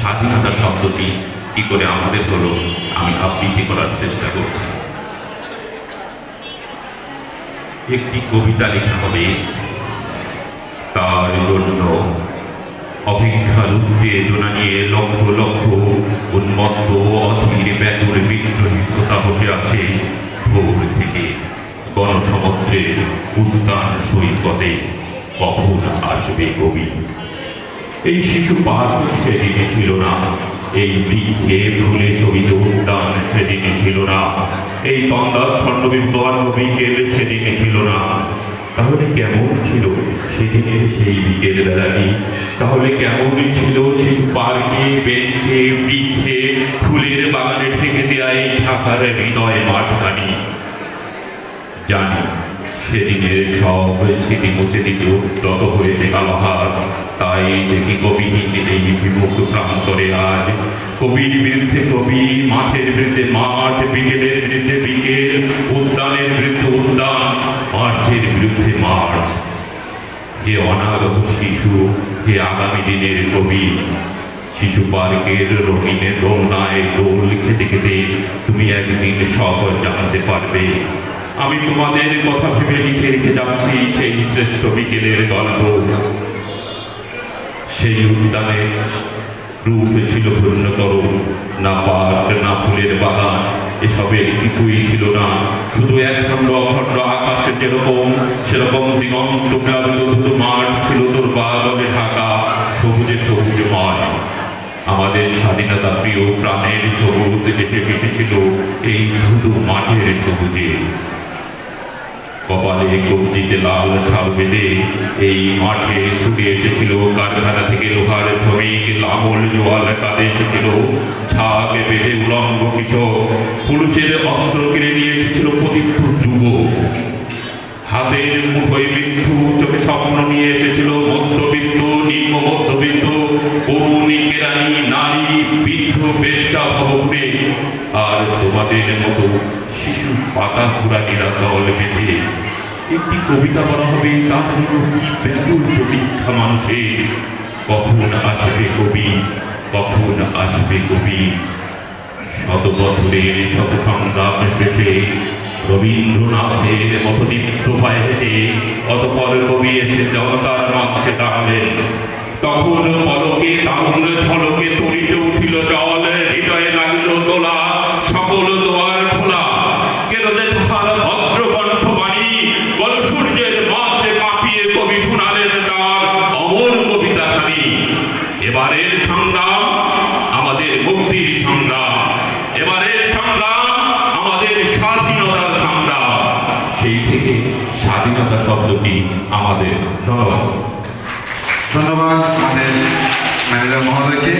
স্বাধীনতা শব্দটি কি করে আমাদের হলো, আমি আবৃত্তি করার চেষ্টা করছি। একটি কবিতা লেখা হবে, তার জন্য অপেক্ষার উত্তেজনা নিয়ে লক্ষ লক্ষ উন্মত্ত অধীর ব্যাকুর বিদ্রোহী শ্রোতা বসে আছে ভোর থেকে গণসমুদ্রের উদ্যান সৈকতে কখন আসবে কবি? এই শিশু পার্ক সেদিনে ছিল না। এই বৃক্ষে ধুলে শোভিত উদ্যান সেদিনে ছিল না। এই তন্দাচ্ছন্ন বিদ্বান বিকেল সেদিনে ছিল না। তাহলে কেমন ছিল সেদিনের সেই বিকেল বেলাটি তাহলে কেমন ছিল শিশু পার্কে বেঞ্চে বৃক্ষে ফুলের বাগানে ঠেকে দেয়া এই ঢাকার হৃদয় মাঠখানি? জানি। সেদিনের সব স্মৃতি মুছে দিতে উদ্যত হয়েছে কালহার তাই দেখি কবি এই বিমুখ প্রান্তরে আজ। কবির বিরুদ্ধে কবি মাঠের বিরুদ্ধে মাঠ, বিকেলের বিরুদ্ধে বিকেল, উদ্যানের বিরুদ্ধে উদ্যান, মাঠের বিরুদ্ধে মাঠ। হে অনাগত শিশু, হে আগামী দিনের কবি, শিশু পার্কের রঙিনের রোনায় দোল খেতে খেতে তুমি একদিন সব জানতে পারবে। আমি তোমাদের কথা ভেবে লিখে রেখে যাচ্ছি সেই শ্রেষ্ঠ বিকেলের গল্প। সেই উদ্যানে রূপ ছিল ভিন্নতর না পার্ক, না ফুলের বাগান এসবের কিছুই ছিল না। শুধু একখণ্ড অখণ্ড আকাশের যেরকম, সেরকম দিগন্ত মাঠ ছিল তোর বাগানে ঢাকা সবুজে সবুজময় আমাদের স্বাধীনতা প্রিয় প্রাণের সবুজ দেখে মিশেছিল এই ধুধু মাঠের সবুজে। কপালে কবজিতে লাল ছাল বেঁধে এই মাঠে ছুটে এসেছিল। কারখানা থেকে লোহার শ্রমিক লাঙল জোয়াল কাঁধে এসেছিল। ছাকে বেঁধে উলঙ্গ কিশোর পুরুষের অস্ত্র কিনে নিয়ে এসেছিল প্রতিপুর যুব হাতের মুঠোয় মৃত্যু চোখে স্বপ্ন নিয়ে এসেছিল শিশু পাতা পুরানিরা দল বেঁধে। একটি কবিতা বলা হবে, তার জন্য কি ব্যাকুল প্রতীক্ষা মানুষের? কখন আসবে কবি? কখন আসবে কবি? শত বছরের শত সংগ্রাম শেষে রবীন্দ্রনাথের মতো দীপ্ত পায়ে হেঁটে অতপর কবি এসে জনতার মঞ্চে দাঁড়ালেন। তখন শব্দটি আমাদের ধন্যবাদ। ধন্যবাদ আমাদের ম্যানেজার মহোদয়কে।